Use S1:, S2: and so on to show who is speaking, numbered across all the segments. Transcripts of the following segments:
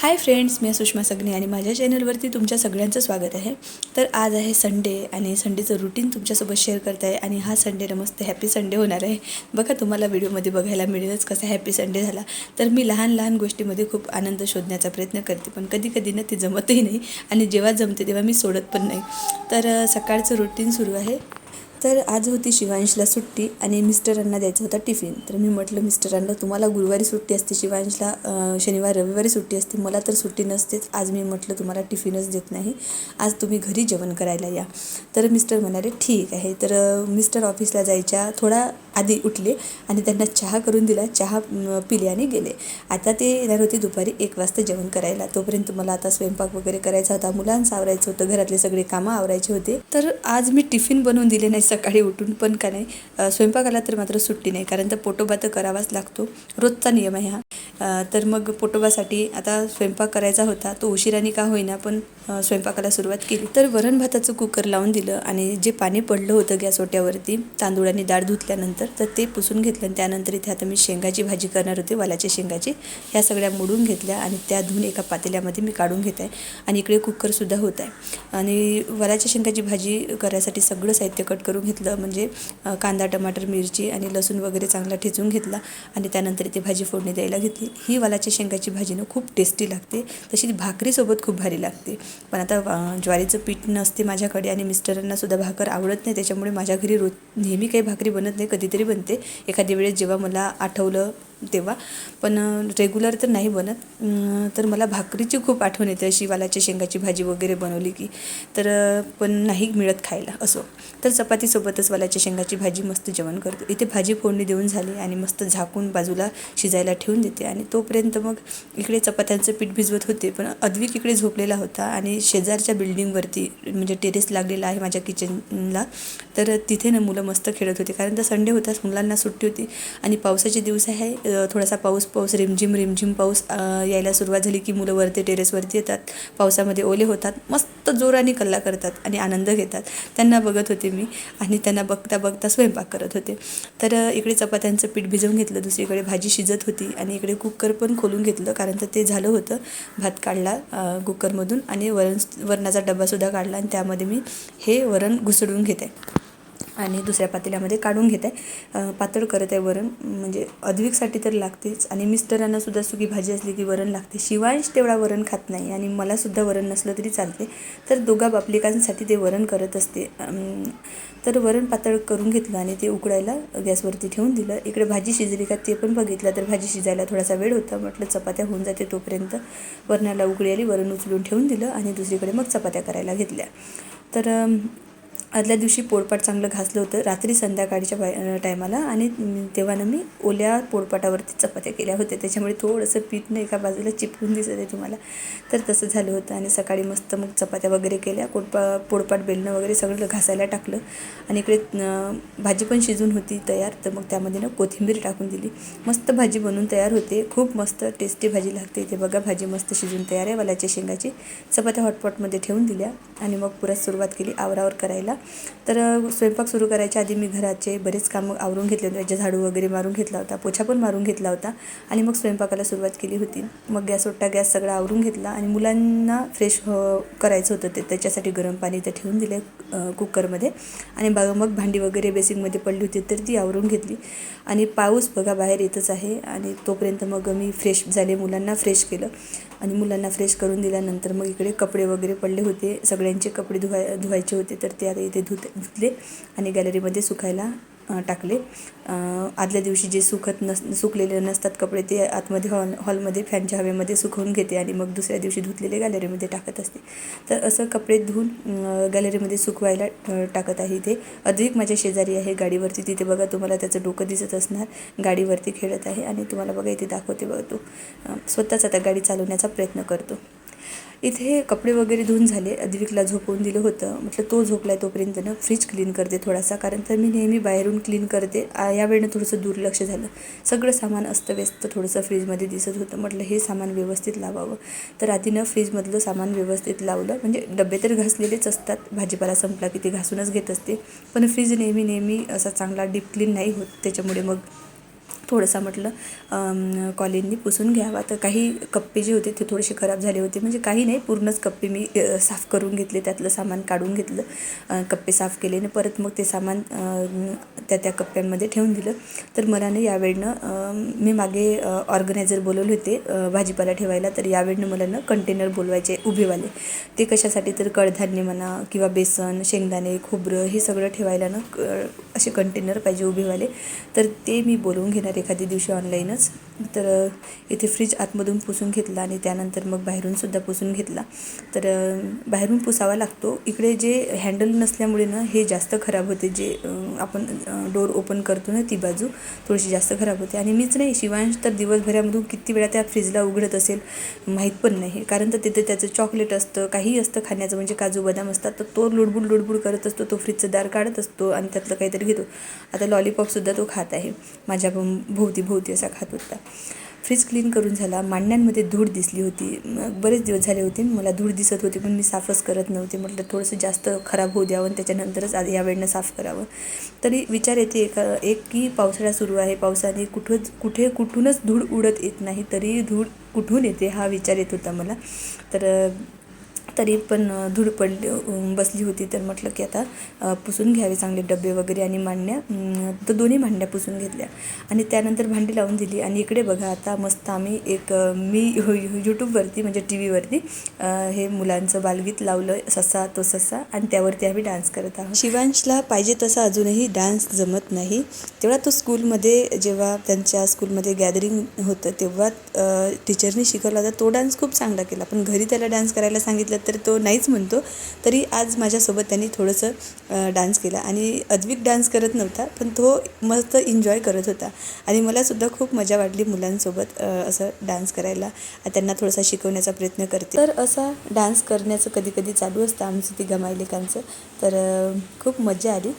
S1: Hi friends मी सुषमा सगणे आणि माझ्या चॅनलवरती तुमच्या सगळ्यांचं स्वागत आहे. तर आज आहे संडे आणि संडेचं रुटीन तुमच्यासोबत शेअर करत आहे आणि हा संडे ना मस्त हॅपी संडे होणार आहे. बघा तुम्हाला व्हिडिओमध्ये बघायला मिळेलच कसा हॅपी संडे झाला. तर मी लहान लहान गोष्टीमध्ये खूप आनंद शोधण्याचा प्रयत्न करते पण कधी कधी ना ती जमतही नाही आणि जेव्हा जमते तेव्हा मी सोडत पण नाही. तर सकाळचं रुटीन सुरू आहे. तर आज होती शिवांशला सुट्टी आणि मिस्टरांना द्यायचा होता टिफिन. तर मी म्हटलं मिस्टरांना तुम्हाला गुरुवारी सुट्टी असते शिवांशला शनिवार रविवारी सुट्टी असते. मला तर सुट्टी नसतेच. आज मी म्हटलं तुम्हाला टिफिनच देत नाही. आज तुम्ही घरी जेवण करायला या. तर मिस्टर म्हणाले ठीक आहे. तर मिस्टर ऑफिसला जायच्या थोडा आधी उठले आणि त्यांना चहा करून दिला. चहा पिले आणि गेले. आता ते येणार होते दुपारी एक वाजता जेवण करायला. तोपर्यंत मला आता स्वयंपाक वगैरे करायचा होता मुलांचं आवरायचं होतं घरातले सगळे कामं आवरायचे होते. तर आज मी टिफिन बनवून दिले नाही सकाळी उठून पण का नाही स्वयंपाकाला तर मात्र सुट्टी नाही कारण तर पोटोबा तर करावाच लागतो. रोजचा नियम आहे हा. तर मग पोटोबासाठी आता स्वयंपाक करायचा होता. तो उशिराने का होईना पण स्वयंपाकाला सुरुवात केली. तर वरण भाताचं कुकर लावून दिलं आणि जे पाणी पडलं होतं गॅस ओट्यावरती तांदूळ आणि डाळ धुतल्यानंतर तर ते पुसून घेतलं आणि त्यानंतर इथे आता मी शेंगाची भाजी करणार होते वालाच्या शेंगाची. ह्या सगळ्या मोडून घेतल्या आणि त्या धुवून एका पातेल्यामध्ये मी काढून घेत आहे. आणि इकडे कुकरसुद्धा होत आहे. आणि वालाच्या शेंगाची भाजी करायसाठी सगळं साहित्य कट करून घेतलं. म्हणजे कांदा टमाटर मिरची आणि लसूण वगैरे चांगला ठेचून घेतला आणि त्यानंतर इथे भाजी फोडणी द्यायला घेतली. ही वालाच्या शेंगाची भाजी ना खूप टेस्टी लागते. तशी भाकरीसोबत खूप भारी लागते. पण आता ज्वारीचं पीठ नसते माझ्याकडे आणि मिस्टरांनासुद्धा भाकर आवडत नाही. त्याच्यामुळे माझ्या घरी रोज नेहमी काही भाकरी बनत नाही. कधी कधीतरी बनते. एखाद्या वेळेस जेव्हा मला आठवलं तेव्हा पण रेग्युलर तर नाही बनत. तर मला भाकरीची खूप आठवण येते अशी वालाच्या शेंगाची भाजी वगैरे बनवली की. तर पण नाही मिळत खायला असो. तर चपातीसोबतच वालाच्या शेंगाची भाजी मस्त जेवण करतो. इथे भाजी फोडणी देऊन झाली आणि मस्त झाकून बाजूला शिजायला ठेवून देते. आणि तोपर्यंत मग इकडे चपात्यांचं पीठ भिजवत होते पण अद्विक इकडे झोपलेला होता आणि शेजारच्या बिल्डिंगवरती म्हणजे टेरेस लागलेला आहे माझ्या किचनला तर तिथे ना मुलं मस्त खेळत होते. कारण तर संडे होताच मुलांना सुट्टी होती आणि पावसाचे दिवस आहे थोडासा पाऊस पाऊस रिमझिम रिमझिम पाऊस यायला सुरुवात झाली की मुलं वरती टेरेसवरती येतात. पावसामध्ये ओले होतात मस्त जोराने कल्ला करतात आणि आनंद घेतात. त्यांना बघत होते मी आणि त्यांना बघता बघता स्वयंपाक करत होते. तर इकडे चपात्यांचं पीठ भिजवून घेतलं दुसरीकडे भाजी शिजत होती आणि इकडे कुकर पण खोलून घेतलं कारण तर ते झालं होतं. भात काढला कुकरमधून आणि वरण वरणाचा डबासुद्धा काढला आणि त्यामध्ये मी हे वरण घुसडून घेते. आणि दुसऱ्या पातेल्यामध्ये काढून घेत. आहे पातळ करत आहे वरण म्हणजे अद्विकसाठी तर लागतेच. आणि मिस्टरांना सुद्धा सुकी भाजी असली की वरण लागते. शिवांश तेवढा वरण खात नाही आणि मलासुद्धा वरण नसलं तरी चालते. तर दोघा बापलिकांसाठी ते वरण करत असते. तर वरण पातळ करून घेतलं आणि ते उकडायला गॅसवरती ठेवून दिलं. इकडे भाजी शिजली का ते पण बघितलं. तर भाजी शिजायला थोडासा वेळ होता. म्हटलं चपात्या होऊन जाते तोपर्यंत. वरणाला उकळी आली वरण उचलून ठेवून दिलं आणि दुसरीकडे मग चपात्या करायला घेतल्या. तर आदल्या दिवशी पोळपाट चांगलं घासलं होतं. रात्री संध्याकाळच्या बाय टायमाला आणि तेव्हानं तेव्हा ना मी ओल्या पोळपाटावरती चपात्या केल्या होत्या. त्याच्यामुळे थोडंसं पीठ ना एका बाजूला चिपकून दिसत आहे तुम्हाला. तर तसं झालं होतं आणि सकाळी मस्त मग चपात्या वगैरे केल्या. पोळपा पोळपाट बेलणं वगैरे सगळं घासायला टाकलं. आणि इकडे भाजी पण शिजून होती तयार. तर मग त्यामध्ये ना कोथिंबीर टाकून दिली. मस्त भाजी बनून तयार होते. खूप मस्त टेस्टी भाजी लागते. इथे बघा भाजी मस्त शिजून तयार आहे. वालाच्या शेंगाची चपात्या हॉटपॉटमध्ये ठेवून दिल्या. आणि मग पुरा सुरुवात केली आवरावर करायला. तर स्वयंपाक सुरू करायच्या आधी मी घराचे बरेच कामं आवरून घेतले होते. त्याचे झाडू वगैरे मारून घेतला होता. पोछा पण मारून घेतला होता. आणि मग स्वयंपाकाला सुरुवात केली होती. मग गॅस ओट्टा गॅस सगळा आवरून घेतला. आणि मुलांना फ्रेश करायचं होतं ते. त्याच्यासाठी गरम पाणी इथं ठेवून दिले कुकरमध्ये. आणि बघा मग भांडी वगैरे बेसिंगमध्ये पडली होती तर ती आवरून घेतली. आणि पाऊस बघा बाहेर येतच आहे. आणि तोपर्यंत मग मी फ्रेश झाले. मुलांना फ्रेश केलं. आणि मुलांना फ्रेश करून दिल्यानंतर मग इकडे कपडे वगैरे पडले होते. सगळ्यांचे कपडे धुवाय धुवायचे होते. तर ते आता इथे धुत धुतले आणि गॅलरीमध्ये सुकायला टाकले. आदल्या दिवशी जे सुकत नस सुकलेले नसतात कपडे ते आतमध्ये हॉल हॉलमध्ये फॅनच्या हवेमध्ये सुकवून घेते आणि मग दुसऱ्या दिवशी धुतलेले गॅलरीमध्ये टाकत असते. तर असं कपडे धुवून गॅलरीमध्ये सुकवायला टाकत आहे इथे. अधिक माझ्या शेजारी आहे गाडीवरती. तिथे बघा तुम्हाला त्याचं डोकं दिसत असणार. गाडीवरती खेळत आहे आणि तुम्हाला बघा इथे दाखवते बघा तो. स्वतःच आता गाडी चालवण्याचा प्रयत्न करतो. इथे कपडे वगैरे धुवून झाले. अद्विकला झोपवून दिलं होतं. म्हटलं तो झोपलाय तोपर्यंत ना फ्रीज क्लीन करते थोडासा कारण तर मी नेहमी बाहेरून क्लीन करते. यावेळेनं थोडंसं दुर्लक्ष झालं. सगळं सामान अस्तव्यस्त थोडंसं फ्रीजमध्ये दिसत होतं. म्हटलं हे सामान व्यवस्थित लावावं. तर रातीनं फ्रीजमधलं सामान व्यवस्थित लावलं. म्हणजे डबे तर घासलेलेच असतात. भाजीपाला संपला की ते घासूनच घेत असते. पण फ्रीज नेहमी नेहमी असा चांगला डीप क्लीन नाही होत. त्याच्यामुळे मग थोडासा म्हटलं कॉलिननी पुसून घ्यावा. तर काही कप्पे जे होते ते थोडेसे खराब झाले होते. म्हणजे काही नाही पूर्णच कप्पे मी साफ करून घेतले. त्यातलं सामान काढून घेतलं कप्पे साफ केले. आणि परत मग ते सामान त्या त्या कप्प्यांमध्ये ठेवून दिलं. तर मला ना यावेळनं मी मागे ऑर्गनायझर बोलवले होते भाजीपाला ठेवायला. तर यावेळनं मला ना कंटेनर बोलवायचे उभेवाले. ते कशासाठी? तर कडधान्य म्हणा किंवा बेसन शेंगदाणे खोबरं हे सगळं ठेवायला ना क असे कंटेनर पाहिजे उभेवाले. तर ते मी बोलवून घेणार. एखाद्या दिवशी ऑनलाईनच तर इथे फ्रीज आतमधून पुसून घेतला आणि त्यानंतर मग बाहेरूनसुद्धा पुसून घेतला. तर बाहेरून पुसावा लागतो. इकडे जे हँडल नसल्यामुळे ना हे जास्त खराब होते. जे आपण डोर ओपन करतो ना ती बाजू थोडीशी जास्त खराब होते. आणि मीच नाही शिवांश तर दिवसभरामधून किती वेळा त्या फ्रीजला उघडत असेल माहीत पण नाही. कारण तर तिथे त्याचं चॉकलेट असतं काही असतं खाण्याचं. म्हणजे काजू बदाम असतात तर तो लुडबुड लुडबुड करत असतो. तो फ्रीजचं दार काढत असतो आणि त्यातलं काहीतरी घेतो. आता लॉलीपॉपसुद्धा तो खात आहे. माझ्या भोवती भोवती असा खात होता. फ्रीज क्लीन करून झाला. मांडण्यांमध्ये धूळ दिसली होती. मग बरेच दिवस झाले होते. मला धूळ दिसत होती पण मी साफच करत नव्हते. म्हटलं थोडंसं जास्त खराब होऊ द्यावं आणि त्याच्यानंतरच आधी या वेळेनं साफ करावं. तरी विचार येते एका एक की पावसाळा सुरू आहे. पावसाने कुठंच कुठे कुठूनच धूळ उडत येत नाही. तरी धूळ कुठून येते हा विचार येत होता मला. तर तरी पण धूळ पडली बसली होती. तर म्हटलं की आता पुसून घ्यावे चांगले डबे वगैरे आणि मांडण्या तर दोन्ही मांडण्या पुसून घेतल्या. आणि त्यानंतर भांडी लावून दिली. आणि इकडे बघा आता मस्त आम्ही एक मी यूट्यूबवरती म्हणजे टी व्हीवरती हे मुलांचं बालगीत लावलं ससा तो ससा आणि त्यावरती आम्ही डान्स करत आहोत. शिवांशला पाहिजे तसा अजूनही डान्स जमत नाही. तेव्हा तो स्कूलमध्ये जेव्हा त्यांच्या स्कूलमध्ये गॅदरिंग होतं तेव्हा टीचरनी शिकवला होता तो डान्स खूप चांगला केला. पण घरी त्याला डान्स करायला सांगितलं तर तो नाहीच म्हणतो. तरी आज माझ्यासोबत त्यांनी थोडंसं डान्स केला. आणि अद्विक डान्स करत नव्हता पण तो मस्त एन्जॉय करत होता. आणि मलासुद्धा खूप मजा वाटली मुलांसोबत असं डान्स करायला. त्यांना थोडासा शिकवण्याचा प्रयत्न करते. तर असा डान्स करण्याचं कधी कधी चालू असतं आमचं ती गमायलेकांचं तर खूप मजा आली.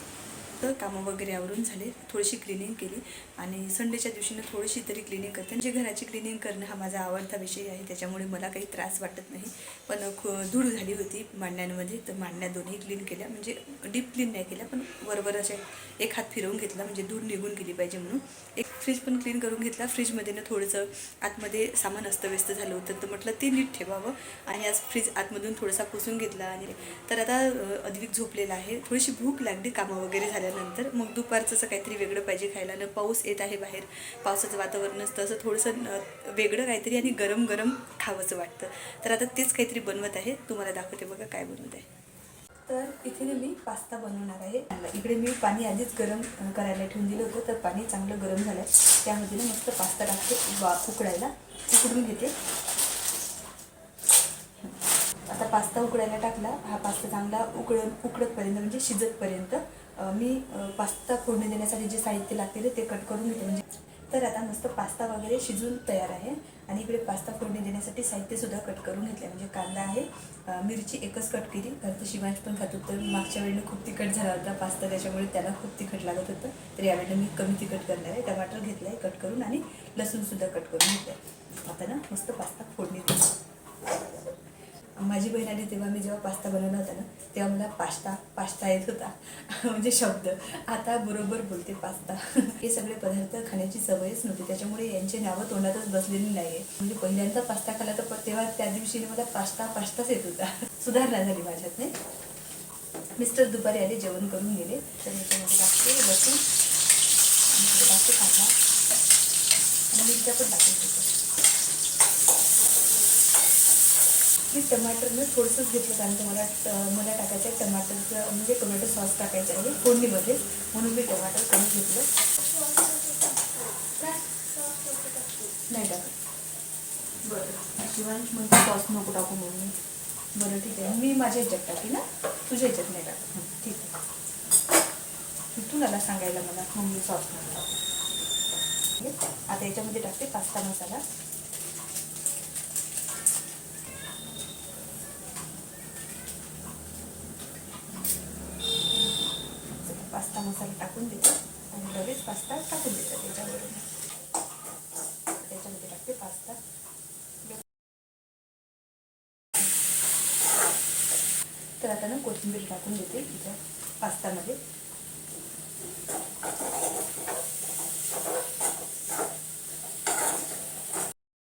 S1: तर कामं वगैरे आवरून झाले. थोडीशी क्लिनिंग केली. आणि संडेच्या दिवशीनं थोडीशी तरी क्लिनिंग करते. म्हणजे घराची क्लिनिंग करणं हा माझा आवडता विषय आहे त्याच्यामुळे मला काही त्रास वाटत नाही. पण खू धूळ झाली होती मांडण्यांमध्ये तर मांडण्या दोन्ही क्लीन केल्या. म्हणजे डीप क्लीन नाही केल्या पण वरवर असे एक हात फिरवून घेतला म्हणजे धूळ निघून गेली पाहिजे म्हणून. एक फ्रीज पण क्लीन करून घेतला. फ्रीजमध्ये ना थोडंसं आतमध्ये सामान अस्तव्यस्त झालं होतं तर म्हटलं ते नीट ठेवावं. आणि आज फ्रीज आतमधून थोडासा पुसून घेतला आणि तर आता अधिक अद्विक झोपलेला आहे. थोडीशी भूक लागली कामं वगैरे झाल्यानंतर. मग दुपारचं असं काहीतरी वेगळं पाहिजे खायला. न पाऊस येत आहे बाहेर. पावसाचं वातावरण असतं असं थोडंसं वेगळं काहीतरी आणि गरम गरम खावंसं वाटतं. तर आता तेच काहीतरी बनवत आहे. तुम्हाला दाखवते बघा काय बनवत आहे. तर इथे ना मी पास्ता बनवणार आहे. इकडे मी पाणी आधीच गरम करायला ठेवून दिलं होतं. तर पाणी चांगलं गरम झालं आहे त्यामध्ये ना मस्त पास्ता टाकते. वा उकडायला. उकडून घेते. आता पास्ता उकडायला टाकला. हा पास्ता चांगला उकड उकडतपर्यंत म्हणजे शिजतपर्यंत मी पास्ता फोडणी देण्यासाठी जे साहित्य लागते ते कट करून घेते. म्हणजे तर आता मस्त पास्ता वगैरे शिजून तयार आहे. आणि इकडे पास्ता फोडणी देण्यासाठी साहित्यसुद्धा कट करून घेतलं म्हणजे कांदा आहे मिरची एकच कट केली. कारण तर शिवांश पण खात होतं. मागच्या वेळेला खूप तिखट झाला होता पास्ता त्याच्यामुळे त्याला खूप तिखट लागत होतं. तर यावेळेला मी कमी तिखट करणार आहे. टमाटर घेतलं आहे कट करून आणि लसूणसुद्धा कट करून घेतलं आहे आता ना मस्त पास्ता फोडणी देते माझी बहीण आली तेव्हा मी जेव्हा पास्ता बनवला होता ना तेव्हा मला पास्ता पास्ता येत होता. म्हणजे शब्द. आता बरोबर बोलते पास्ता. हे सगळे पदार्थ खाण्याची सवयच नव्हती. त्याच्यामुळे यांची नावं तोंडातच बसलेली नाही आहे म्हणजे पहिल्यांदा पास्ता खाल्ला तर तेव्हा त्या दिवशी मला पास्ता पास्ताच येत होता. सुधारणा झाली माझ्यात नाही? मिस्टर दुपारी आले जेवण करून गेले. तर याच्यामध्ये टाकते लसूण टाकते कांदा आणि मिरच्या पण टाकून देते मी टमाटरनं थोडंसंच घेतलं कारण तुम्हाला मला मला टाकायचं आहे. टमाटरचं म्हणजे टोमॅटो सॉस टाकायचं आहे फोडणीमध्ये. म्हणून मी टमाटर कमी घेतलं. नाही टाकत. बरं. शिवांश म्हणतो सॉस नको टाकू म्हणून बरं ठीक आहे. मी माझ्या ह्याच्यात टाकी ना? तुझ्या ह्याच्यात नाही टाकत. ठीक आहे. तू मला सांगायला मला मग मी सॉस नको टाकू. ठीक आता याच्यामध्ये टाकते पास्ता मसाला. कोथिंबीर टाकून घेते तिच्या पास्तामध्ये.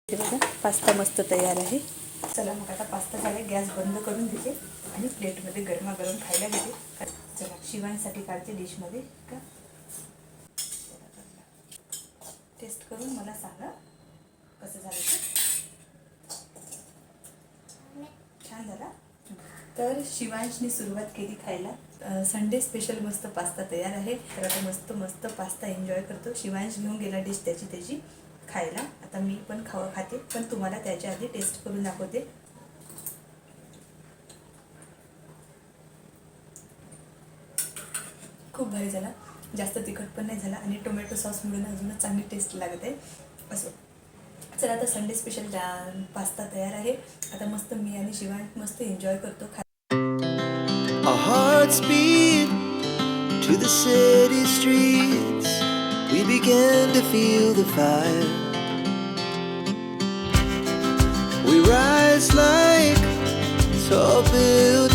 S1: बघा पास्ता मस्त तयार आहे. चला मग आता पास्ता झाला गॅस बंद करून देते आणि प्लेटमध्ये गरमागरम खायला घेते चला शिवांसाठी काढते डिशमध्ये का? टेस्ट करून मला सांगा कसं झालं छान झाला? तर शिवांशनी सुरुवात केली खायला. संडे स्पेशल मस्त पास्ता तयार आहे. तर आता मस्त मस्त पास्ता एन्जॉय करतो. शिवांश घेऊन गेला डिश त्याची त्याची खायला. आता मी पण खावं खाते. पण तुम्हाला त्याच्या आधी टेस्ट करून दाखवते. खूप भारी झाला. जास्त तिखट पण नाही झाला. आणि टोमॅटो सॉस मिळून अजूनच चांगली टेस्ट लागत आहे. असो. चला आता संडे स्पेशल पास्ता तयार आहे. आता मस्त मी आणि शिवांश मस्त एन्जॉय करतो. खा
S2: hearts beat to the city streets. We began to feel the fire. We rise like tall buildings